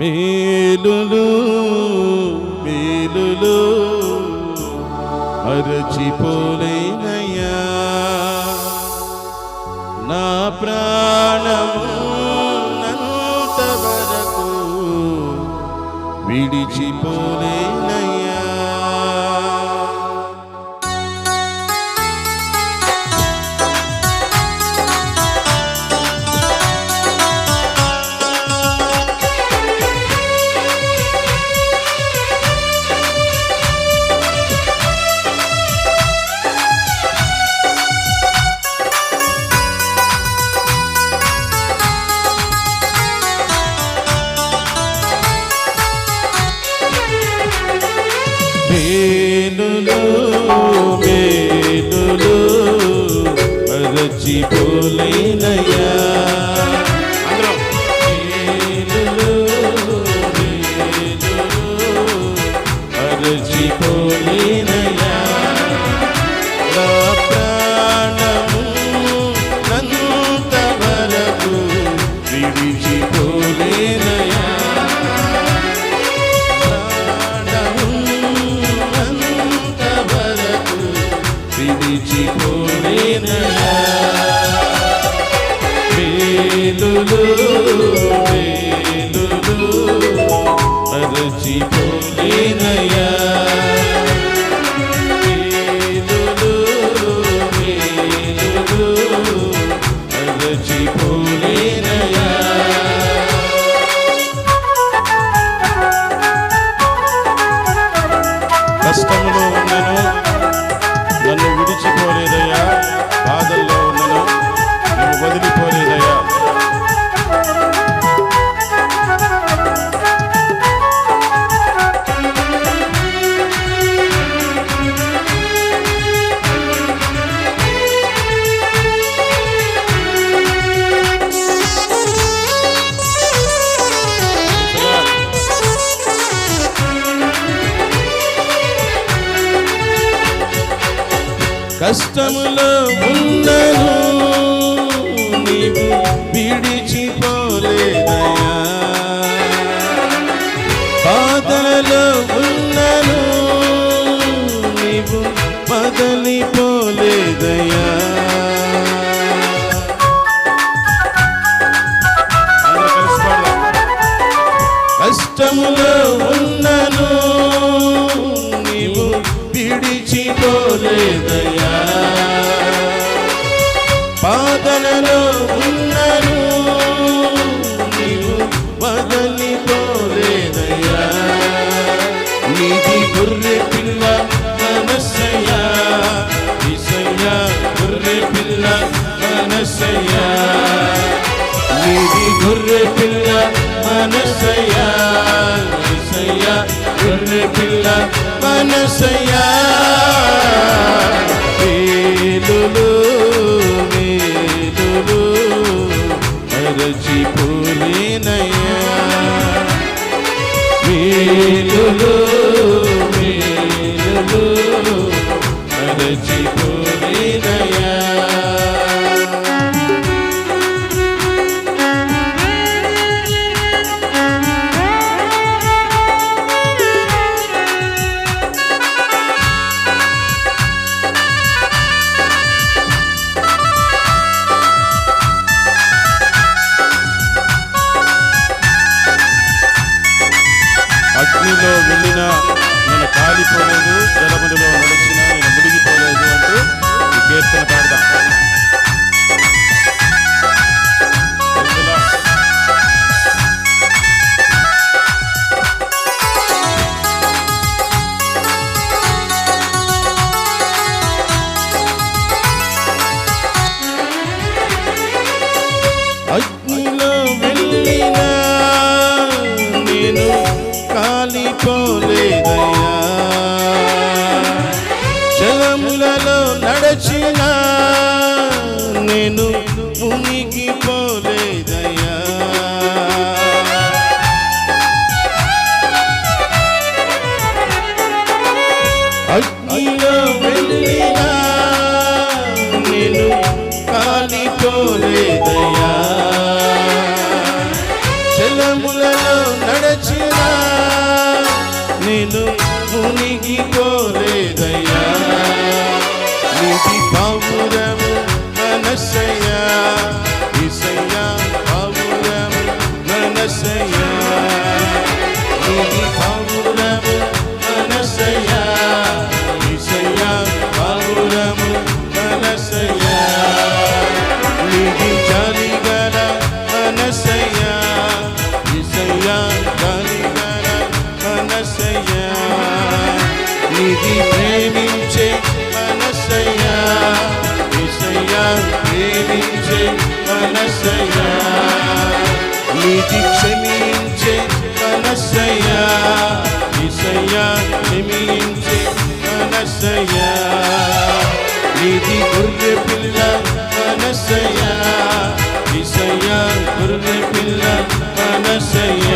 మేలులు మేలులు మరచిపోలేనయ్యా. నా ప్రాణము నంత వరకు విడిచిపోలేనయ్యా. మేలులు మేలులు మరచిపోలేనయ్యా. మేలులు కష్టములో ఉన్నను నీవు విడిచిపోలేదయా బాధలలో ఉన్నను నీవు బదలిపోలేదయా కష్టములో విడిచిపోలేదయ్యా పాదలలో ఉన్నను నీవు వదలిపోలేదయ్యా నీది గొర్రె పిల్ల మనసయ్యా ఇసయ్యా గొర్రె పిల్ల మనసయ్యా నీది గొర్రె పిల్ల మనసయ్యా ఇసయ్యా గొర్రె పిల్ల మనసయ్యా మరచిపోలేనయ్యా మేలులు మేలులు మరచిపోలేనయ్యా నేను భూమికి పోలేదయ్యా. అగ్నిలో నేను కాలిపోలేదయ్యా. జలములలో నడచినా నేను మునిగిపోలేదయ్యా నీటి మనసయ్యా. నిధి ప్రేమించే మనసయ్యా. విషయ్యా ప్రేమించే మనసయ్యా. నిధి క్షమించే మనసయ్యా. విషయ్యా క్షమించే మనసయ్యా. నిధి గుర్రె పిల్ల మనసయ్యా. విషయ్యా గుర్రె పిల్ల మనసయ్యా.